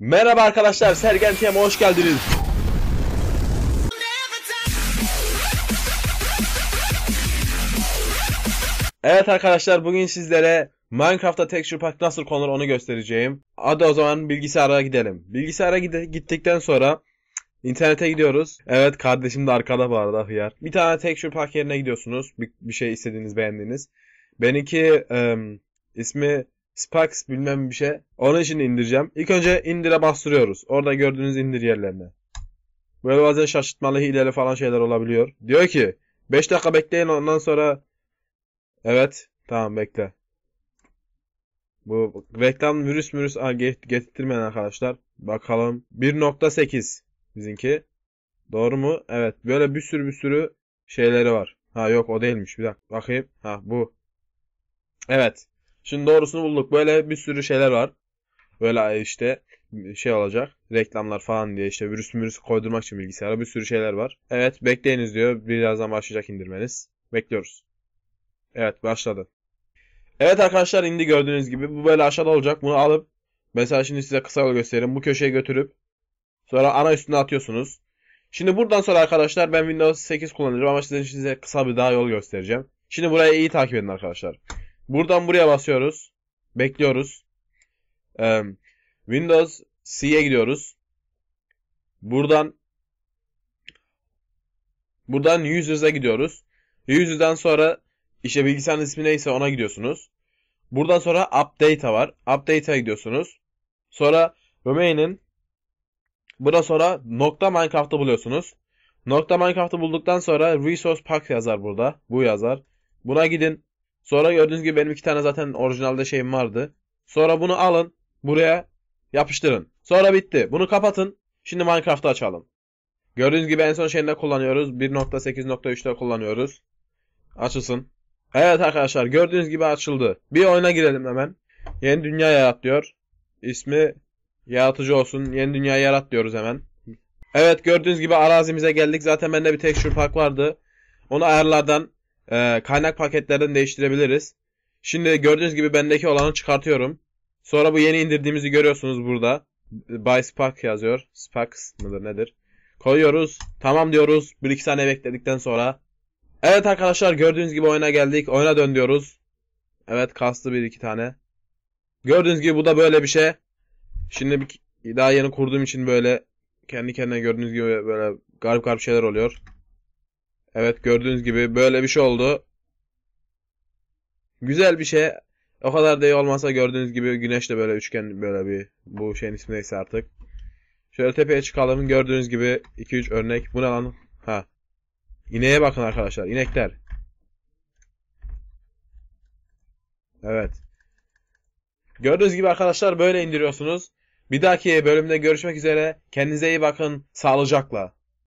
Merhaba arkadaşlar, Sergen TM'e hoş geldiniz. Evet arkadaşlar, bugün sizlere Minecraft'ta texture pack nasıl konur onu göstereceğim. Hadi o zaman bilgisayara gidelim. Bilgisayara gide- gittikten sonra internete gidiyoruz. Evet kardeşim de arkada bu arada hıyar. Bir tane texture pack yerine gidiyorsunuz. Bir, bir şey istediğiniz, beğendiğiniz. Benimki em, ismi Spax bilmem bir şey. Onun için indireceğim. İlk önce indire bastırıyoruz. Orada gördüğünüz indir yerlerine. Böyle bazen şaşırtmalı hileli falan şeyler olabiliyor. Diyor ki 5 dakika bekleyin ondan sonra Evet tamam bekle. Bu reklam virüs virüs getirtmeyin arkadaşlar. Bakalım 1.8 bizimki. Doğru mu? Evet. Böyle bir sürü bir sürü şeyleri var. Ha yok o değilmiş. Bir dakika bakayım. Ha bu. Evet. Şimdi doğrusunu bulduk. Böyle bir sürü şeyler var. Böyle işte şey olacak. Reklamlar falan diye işte virüs virüs koydurmak için bilgisayara bir sürü şeyler var. Evet bekleyiniz diyor. Birazdan başlayacak indirmeniz. Bekliyoruz. Evet başladı. Evet arkadaşlar indi gördüğünüz gibi. Bu böyle aşağıda olacak. Bunu alıp mesela şimdi size kısa yol göstereyim. Bu köşeye götürüp sonra ana üstüne atıyorsunuz. Şimdi buradan sonra arkadaşlar ben Windows 8 kullanacağım ama size, size kısa bir daha yol göstereceğim. Şimdi burayı iyi takip edin arkadaşlar. Buradan buraya basıyoruz. Bekliyoruz. Windows C'ye gidiyoruz. Buradan buradan Users'a gidiyoruz. Users'dan sonra işte bilgisayarın ismi neyse ona gidiyorsunuz. Buradan sonra Update'a var. Update'a gidiyorsunuz. Sonra Remain'in Buradan sonra nokta Minecraft'ı buluyorsunuz. Nokta Minecraft'ı bulduktan sonra Resource Pack yazar burada. Bu yazar. Buna gidin. Sonra gördüğünüz gibi benim iki tane zaten orijinalde şeyim vardı. Sonra bunu alın. Buraya yapıştırın. Sonra bitti. Bunu kapatın. Şimdi Minecraft'ı açalım. Gördüğünüz gibi en son şeyinde kullanıyoruz. 1.8.3'te kullanıyoruz. Açılsın. Evet arkadaşlar gördüğünüz gibi açıldı. Bir oyuna girelim hemen. Yeni dünya yarat diyor. İsmi yaratıcı olsun. Yeni dünya yarat diyoruz hemen. Evet gördüğünüz gibi arazimize geldik. Zaten bende bir texture pack vardı. Onu ayarlardan e, kaynak paketlerden değiştirebiliriz. Şimdi gördüğünüz gibi bendeki olanı çıkartıyorum. Sonra bu yeni indirdiğimizi görüyorsunuz burada. By Spark yazıyor. Sparks mıdır nedir? Koyuyoruz. Tamam diyoruz. 1-2 saniye bekledikten sonra. Evet arkadaşlar gördüğünüz gibi oyuna geldik. Oyuna dön diyoruz. Evet kastı bir iki tane. Gördüğünüz gibi bu da böyle bir şey. Şimdi bir, daha yeni kurduğum için böyle kendi kendine gördüğünüz gibi böyle garip garip şeyler oluyor. Evet gördüğünüz gibi böyle bir şey oldu. Güzel bir şey. O kadar da iyi olmasa gördüğünüz gibi güneş de böyle üçgen böyle bir bu şeyin ismi neyse artık. Şöyle tepeye çıkalım. Gördüğünüz gibi 2-3 örnek. Bu ne lan? Ha. İneğe bakın arkadaşlar. İnekler. Evet. Gördüğünüz gibi arkadaşlar böyle indiriyorsunuz. Bir dahaki bölümde görüşmek üzere. Kendinize iyi bakın. Sağlıcakla.